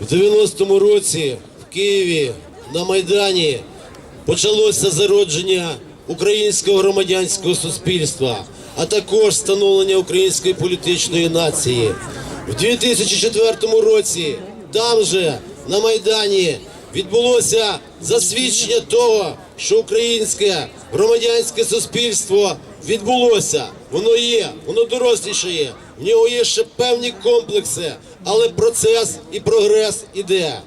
В 90-му році в Києві на Майдані почалося зародження українського громадянського суспільства, а також становлення української політичної нації. В 2004 році там же на Майдані відбулося засвідчення того, що українське громадянське суспільство відбулося. Воно є, воно дорослішає, в нього є ще певні комплекси, але процес і прогрес іде.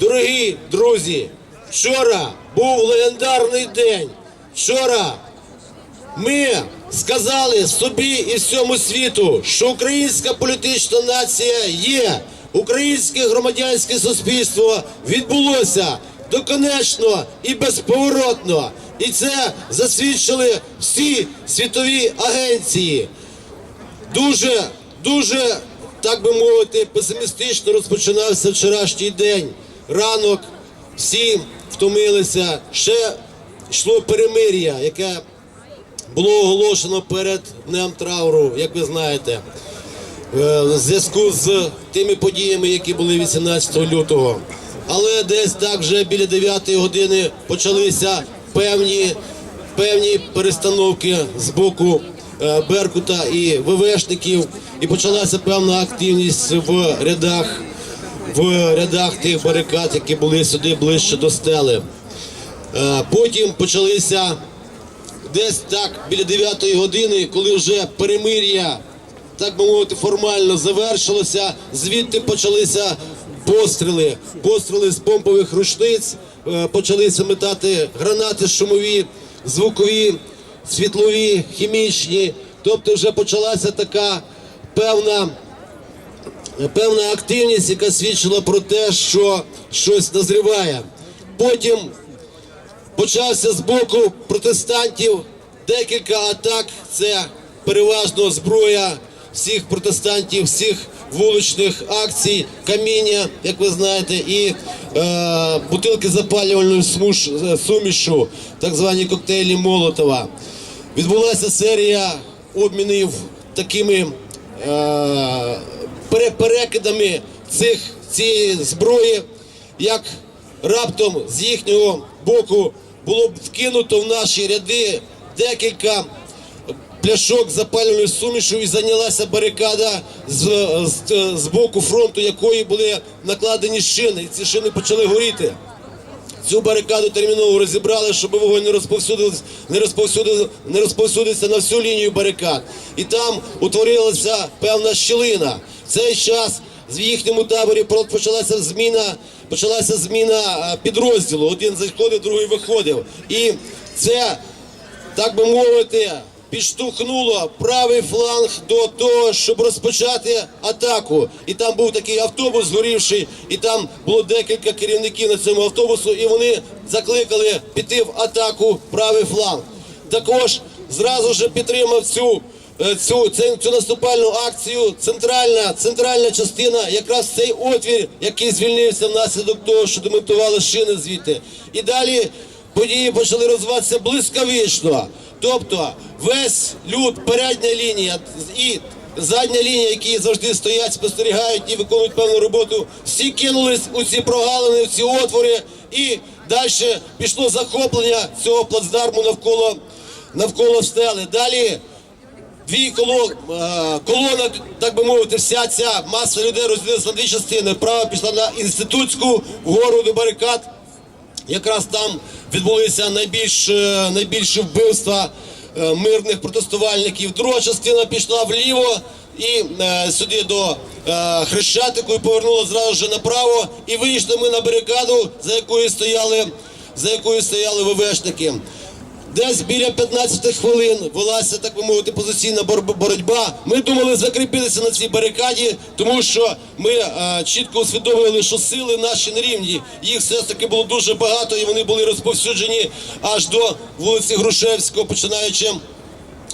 Дорогі друзі, вчора був легендарний день. Вчора ми сказали собі і всьому світу, що українська політична нація є, українське громадянське суспільство відбулося доконечно і безповоротно. І це засвідчили всі світові агенції. Дуже, дуже, так би мовити, песимістично розпочинався вчорашній день. Ранок всі втомилися. Ще йшло перемир'я, яке було оголошено перед Днем Трауру, як ви знаєте, е, в зв'язку з тими подіями, які були 18 лютого. Але десь так вже біля 9 години почалися певні, певні перестановки з боку е, Беркута і ВВшників, і почалася певна активність в рядах, в рядах тих барикад, які були сюди ближче до стели. Е, Потім почалися десь так біля 9 години, коли вже перемир'я, так би мовити, формально завершилося, звідти почалися постріли, постріли з помпових рушниць, почалися метати гранати шумові, звукові, світлові, хімічні. Тобто вже почалася така певна певна активність, яка свідчила про те, що щось назріває. Потім почався з боку протестантів декілька атак. Це переважно зброя всіх протестантів, всіх вуличних акцій, каміння, як ви знаєте, і е, бутилки запалювальної смуш, сумішу, так звані коктейлі Молотова. Відбулася серія обмінів такими е, перекидами цих цієї зброї, як раптом з їхнього боку було б вкинуто в наші ряди декілька пляшок запалювальної сумішу і зайнялася барикада з, з, з боку фронту, якої були накладені шини, і ці шини почали горіти. Цю барикаду терміново розібрали, щоб вогонь не розповсюдився, не розповсюдився, не розповсюдився на всю лінію барикад. І там утворилася певна щілина. В цей час в їхньому таборі почалася зміна, почалася зміна е, підрозділу. Один заходив, другий виходив. І це, так би мовити, підштовхнуло правий фланг до того, щоб розпочати атаку. І там був такий автобус згорівший, і там було декілька керівників на цьому автобусу, і вони закликали піти в атаку правий фланг. Також зразу ж підтримав цю. е, Цю, цю, цю наступальну акцію центральна, центральна частина, якраз цей отвір, який звільнився внаслідок того, що демонтували шини звідти. І далі події почали розвиватися блискавично. Тобто весь люд, передня лінія і задня лінія, які завжди стоять, спостерігають і виконують певну роботу, всі кинулись у ці прогалини, в ці отвори, і далі пішло захоплення цього плацдарму навколо, навколо стели. Далі дві коло, е, колона, так би мовити, вся ця маса людей розділилася на дві частини. Права пішла на інститутську вгору до барикад. Якраз там відбулися найбільш, найбільше вбивства е, мирних протестувальників. Друга частина пішла вліво і е, сюди до е, Хрещатику і повернула зразу ж направо. І вийшли ми на барикаду, за якою стояли, за якою стояли ВВшники. Десь біля 15 хвилин велася, так би мовити, позиційна боротьба. Ми думали закріпитися на цій барикаді, тому що ми е, чітко усвідомили, що сили наші не рівні. Їх все ж таки було дуже багато, і вони були розповсюджені аж до вулиці Грушевського, починаючи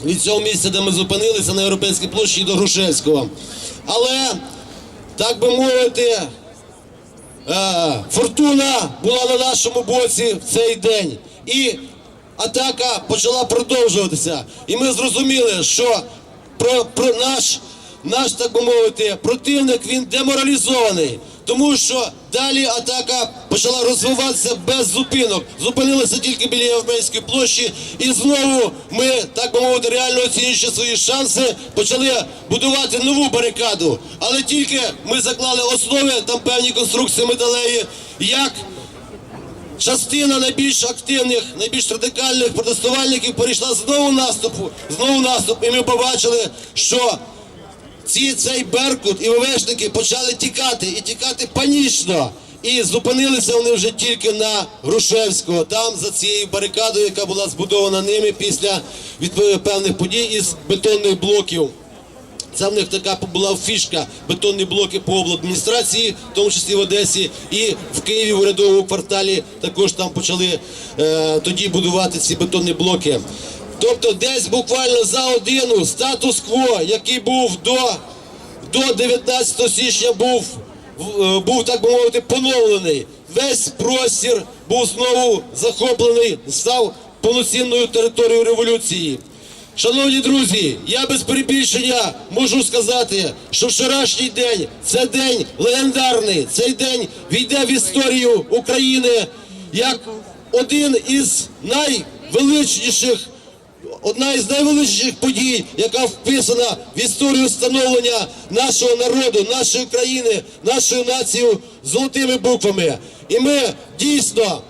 від цього місця, де ми зупинилися на Європейській площі до Грушевського. Але, так би мовити, Е, Фортуна була на нашому боці в цей день. І атака почала продовжуватися. І ми зрозуміли, що про, про наш, наш, так би мовити, противник він деморалізований. тому що далі атака почала розвиватися без зупинок. Зупинилися тільки біля Європейської площі, і знову ми, так би мовити, реально оцінюючи свої шанси, почали будувати нову барикаду. Але тільки ми заклали основи, там певні конструкції металеві, як частина найбільш активних, найбільш радикальних протестувальників перейшла знову наступу, знову наступ, і ми побачили, що ці, цей Беркут і ВВшники почали тікати і тікати панічно. І зупинилися вони вже тільки на Грушевського, там за цією барикадою, яка була збудована ними після певних подій із бетонних блоків. Це в них така була фішка бетонні блоки по обладміністрації, в тому числі в Одесі, і в Києві в урядовому кварталі також там почали е, тоді будувати ці бетонні блоки. Тобто, десь буквально за годину статус-кво, який був до, до 19 січня, був, е, був так би мовити, поновлений. Весь простір був знову захоплений, став повноцінною територією революції. Шановні друзі, я без перебільшення можу сказати, що вчорашній день це день легендарний. Цей день війде в історію України як один із найвеличніших, одна із найвеличніших подій, яка вписана в історію становлення нашого народу, нашої країни, нашої нації золотими буквами. І ми дійсно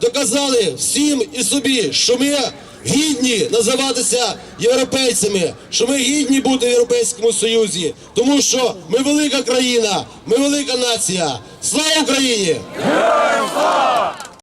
доказали всім і собі, що ми гідні називатися європейцями, що ми гідні бути в Європейському Союзі, тому що ми велика країна, ми велика нація. Слава Україні! Героям слава!